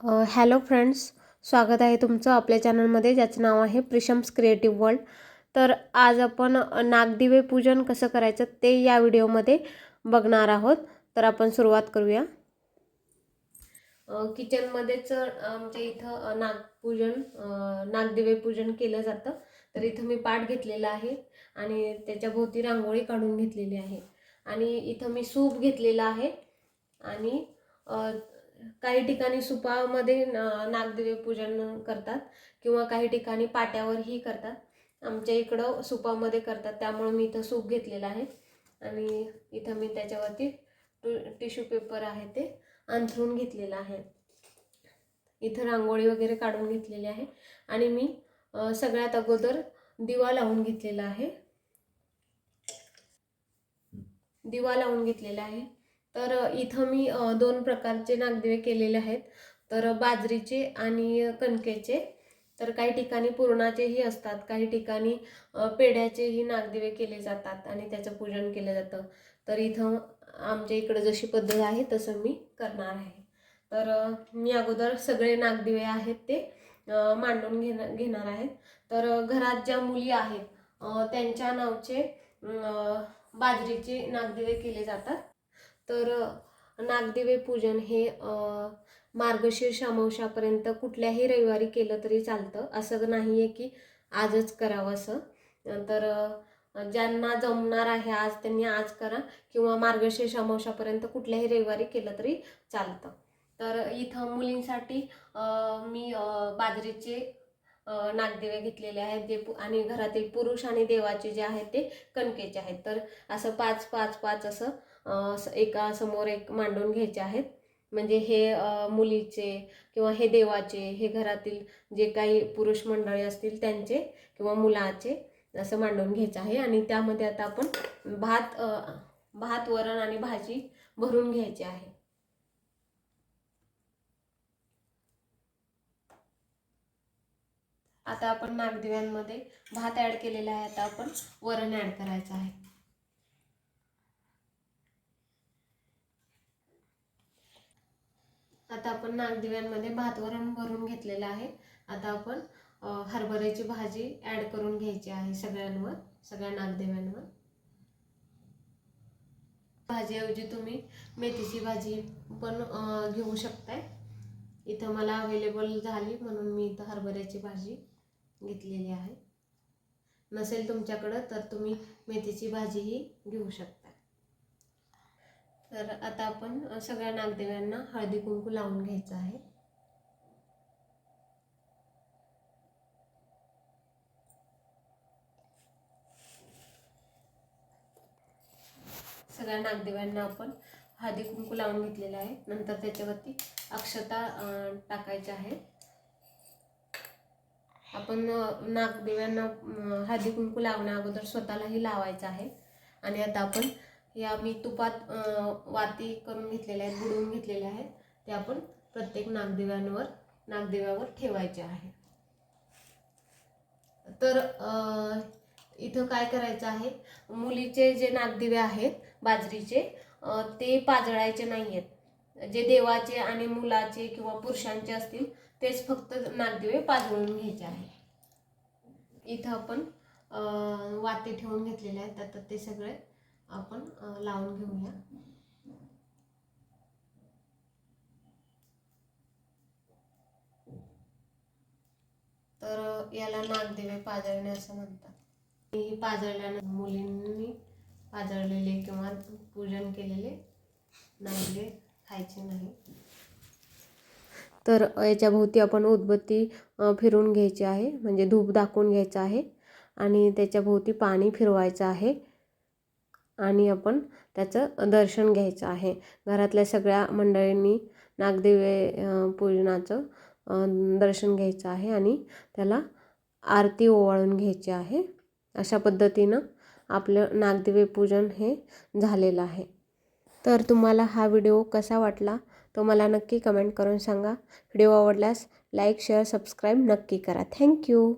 Hello friends स्वागत आहे तुमचं आपल्या चॅनलमध्ये ज्याचं नाव आहे प्रिशम्स क्रिएटिव्ह वर्ल्ड. तर आज आपण नागदिवे पूजन कसं करायचं ते या व्हिडिओमध्ये बघणार आहोत. तर आपण सुरुवात करूया. किचनमध्येच आमच्या इथं नागपूजन नागदिवे पूजन केलं जातं. तर इथं मी पाठ घेतलेला आहे आणि त्याच्या भोवती रांगोळी काढून घेतलेली आहे. आणि इथं मी सूप घेतलेला आहे आणि काही ठिकाणी सुपामध्ये नागदेवी पूजन करतात किंवा काही ठिकाणी पाट्यावरही करतात. आमच्या इकडं सुपामध्ये करतात त्यामुळे मी इथं सूप घेतलेलं आहे. आणि इथं मी त्याच्यावरती टू टिश्यू पेपर आहे ते अंथरून घेतलेलं आहे. इथं रांगोळी वगैरे काढून घेतलेली आहे. आणि मी सगळ्यात अगोदर दिवा लावून घेतलेला आहे. दिवा लावून घेतलेला आहे. तर इथं मी दोन प्रकारचे नागदिवे केलेले आहेत. तर बाजरीचे आणि कणकेचे. तर काही ठिकाणी पुरणाचेही असतात काही ठिकाणी पेढ्याचेही नागदिवे केले जातात आणि त्याचं पूजन केलं जातं. तर इथं आमच्या इकडं जशी पद्धत आहे तसं मी करणार आहे. तर मी अगोदर सगळे नागदिवे आहेत ते मांडून घेणार घेणार आहेत तर घरात ज्या मुली आहेत त्यांच्या नावचे बाजरीचे नागदिवे केले जातात. तर नागदेवे पूजन हे मार्गशीर्ष अमावशापर्यंत कुठल्याही रविवारी केलं तरी चालतं. असं नाही आहे की आजच करावं असं. तर ज्यांना जमणार आहे आज त्यांनी आज करा किंवा मार्गशीर्ष अमावशापर्यंत कुठल्याही रविवारी केलं तरी चालतं. तर इथं मुलींसाठी मी बाजरीचे नागदेवे घेतलेले आहेत. जे आणि घरातील पुरुष आणि देवाचे जे आहेत ते कणकेचे आहेत. तर असं पाच पाच पाच असं एका समोर एक मांडून घ्यायचे आहेत. म्हणजे हे मुलीचे किंवा हे देवाचे हे घरातील जे काही पुरुष मंडळी असतील त्यांचे किंवा मुलाचे असं मांडून घ्यायचं आहे. आणि त्यामध्ये आता आपण भात भात वरण आणि भाजी भरून घ्यायची आहे. आता आपण नागदिव्यांमध्ये भात ॲड केलेला आहे. आता आपण वरण ॲड करायचं आहे. आता आपण नागदिव्यांमध्ये भात वरण भरून घेतलेलं आहे. आता आपण हरभऱ्याची भाजी ॲड करून घ्यायची आहे सगळ्यांवर सगळ्या नागदेव्यांवर. भाजीऐवजी तुम्ही मेथीची भाजी पण घेऊ शकताय. इथं मला अवेलेबल झाली म्हणून मी इथं हरभऱ्याची भाजी घेतलेली आहे. नसेल तुमच्याकडं तर तुम्ही मेथीची भाजीही घेऊ शकता तर आता आपण सगळ्या नागदेव्यांना हळदी कुंकू लावून घ्यायचं आहे. सगळ्या नागदेव्यांना आपण हळदी कुंकू लावून घेतलेलं आहे. नंतर त्याच्यावरती अक्षता टाकायच्या आहेत. आपण नागदेव्यांना हळदी कुंकू लावण्या अगोदर स्वतःलाही लावायचं आहे. आणि आता आपण या मी तुपात वाती करून घेतलेल्या आहेत बुडवून घेतलेल्या आहेत. ते आपण प्रत्येक नागदेव्यांवर नागदेव्यावर ठेवायचे आहे तर इथं काय करायचं आहे? मुलीचे जे नागदिवे आहेत बाजरीचे ते पाजळायचे नाही आहेत जे देवाचे आणि मुलाचे किंवा पुरुषांचे असतील तेच फक्त नागदिवे पाजळून घ्यायचे आहे इथं आपण वाती ठेवून घेतलेले आहेत. आता ते सगळे आपण लावून घेऊया. तर याला नागदेवे पाजळणे असं म्हणतात. ही पाजळल्यानं मुलींनी पाजळलेले किंवा पूजन केलेले नागदे खायचे नाही. तर याच्या भोवती आपण उदबत्ती फिरून घ्यायची आहे. म्हणजे धूप दाखवून घ्यायचं आहे. आणि त्याच्या भोवती पाणी फिरवायचं आहे. आणि आपण त्याचं दर्शन घ्यायचं आहे. घरातल्या सगळ्या मंडळींनी नागदेवे पूजनाचं दर्शन घ्यायचं आहे आणि त्याला आरती ओवाळून घ्यायची आहे. अशा पद्धतीनं आपलं नागदेवे पूजन हे झालेलं आहे. तर तुम्हाला हा व्हिडिओ कसा वाटला तो मला नक्की कमेंट करून सांगा. व्हिडिओ आवडल्यास लाईक शेअर सबस्क्राईब नक्की करा. थँक्यू!